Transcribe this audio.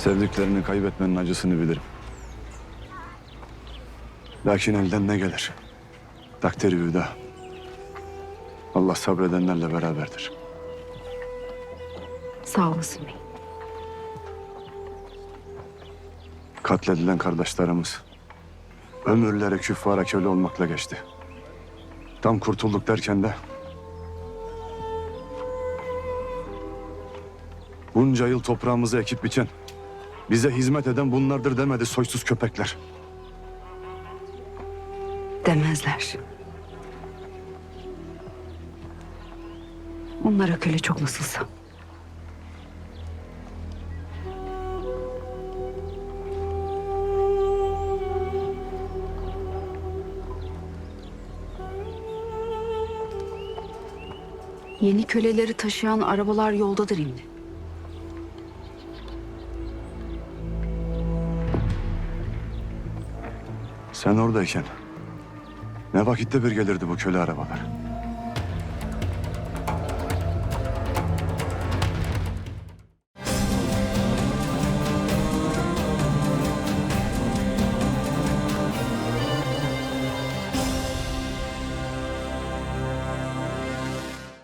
Sevdiklerini kaybetmenin acısını bilirim. Lakin elden ne gelir? Takdiri hüda. Allah sabredenlerle beraberdir. Sağ olasın bey. Katledilen kardeşlerimiz ömürleri küffara köle olmakla geçti. Tam kurtulduk derken de bunca yıl toprağımızı ekip biçen, bize hizmet eden bunlardır demedi soysuz köpekler. Demezler. Onlara köle çok nasılsa. Yeni köleleri taşıyan arabalar yoldadır şimdi. Sen oradayken ne vakitte bir gelirdi bu köle arabalar?